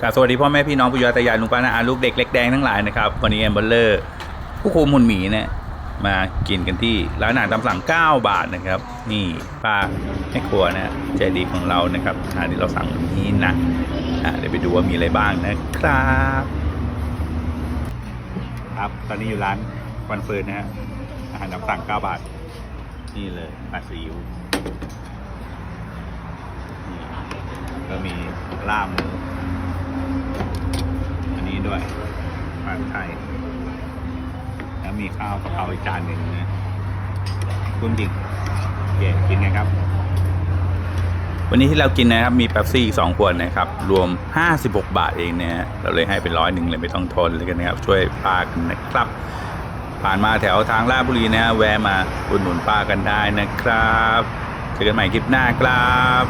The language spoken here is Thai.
กราบสวัสดีพ่อแม่พี่น้องปุยยตายายลุงป้านาอาลูกเด็กเล็กแดงทั้งหลายนะครับวันนี้แอมเบอร์เลอร์ผู้คุมหุ่นหมีเนี่ยมากินกันที่ร้านอาหารตามสั่ง 9 บาทนะครับ นี่ป้าแม่ครัวนะใจดีของเรานะครับอาหารที่เราสั่งวันนี้นะอะเดี๋ยวไปดูว่ามีอะไรบ้างนะครับ ครับตอนนี้อยู่ร้านวันเฟิร์นนะฮะอาหารตามสั่ง 9 บาท นี่เลยปลาซีอิ๊วก็มีลาบหมู อันนี้ด้วย ผัดไทย แล้วมีข้าวกะเพราอีกจานหนึ่งนะ คุณจริงเย่กินไงครับ วันนี้ที่เรากินนะครับ มีเป๊ปซี่อีกสองขวดนะครับ รวม 56 บาทเองนะฮะเราเลยให้ไปร้อยหนึ่งเลยไม่ต้องทนเลยกันนะครับ ช่วยป้ากันนะครับ ผ่านมาแถวทางลาดบุรีนะฮะแวะมาอุดหนุนป้ากันได้นะครับเจอกันใหม่คลิปหน้าครับ